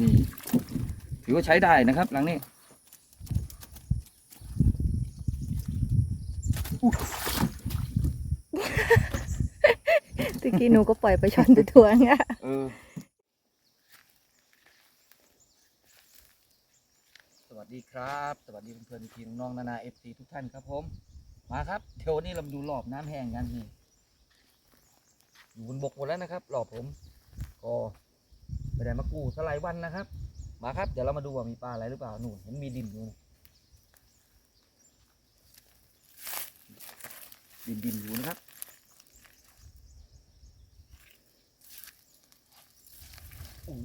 นี่ถือว่าใช้ได้นะครับ หลังนี้ตะกี้หนูก็ปล่อยไปชนไปทัวร์อะเออสวัสดีครับ สวัสดีเพื่อนๆพี่น้องๆนานาเอฟซีทุกท่านครับผม มาครับเทวนี้เรามาดูรอบน้ำแห้งกันนี่อยู่บนบกหมดแล้วนะครับรอบผมก็ ไม่ได้มากู้สไลายวันนะครับ มาครับ เดี๋ยวเรามาดูว่ามีปลาอะไรหรือเปล่าหนูเห็นมีดินอยู่นะดินดินอยู่นะครับอู้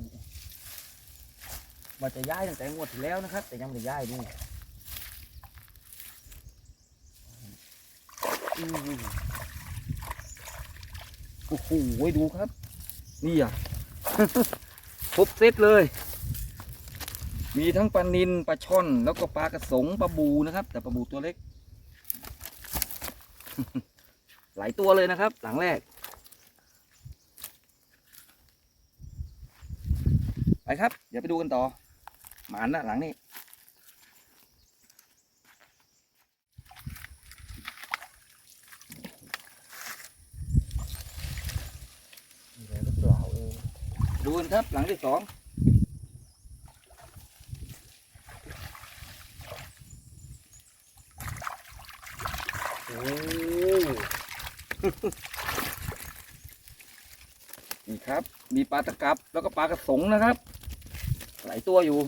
ว่าจะย้ายตั้งแต่งวดที่แล้วนะครับ แต่ยังไม่ได้ย้ายดูโอ้โหดูครับ นี่อะ ครบเซตเลย มีทั้งปลานินปลาช่อน แล้วก็ปลากระสงปลาบูนะครับ แต่ปลาบูตัวเล็ก หลายตัวเลยนะครับ หลังแรก ไปครับ เดี๋ยวไปดูกันต่อ หมานนะหลังนี้ มีอะไรหรือเปล่าเออ ดูนครับหลังที่สองโอ้นี่ครับ มีปลาตะกับแล้วก็ปลากระสงนะครับ หลายตัวอยู่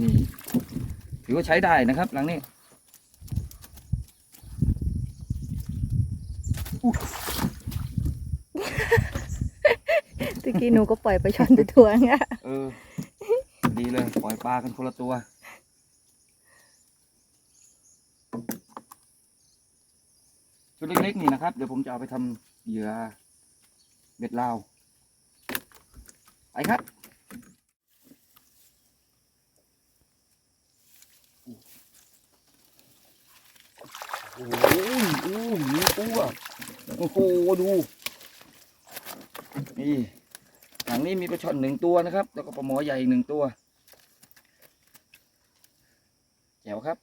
นี่ถือว่าใช้ได้นะครับหลังนี้ ตะกี้หนูก็ปล่อยไปชนไปทัวร์อะเออ ดีเลย ปล่อยปลากันคนละตัว ชุดเล็กๆนี่นะครับ เดี๋ยวผมจะเอาไปทำเหยื่อเบ็ดลาวไปครับโอ้โหโอ้โหมีตัว โอ้โหดู นี่หลังนี้มีปลาช่อนหนึ่งตัวนะครับ แล้วก็ปลาหมอใหญ่อีกหนึ่งตัวแจ๋วครับ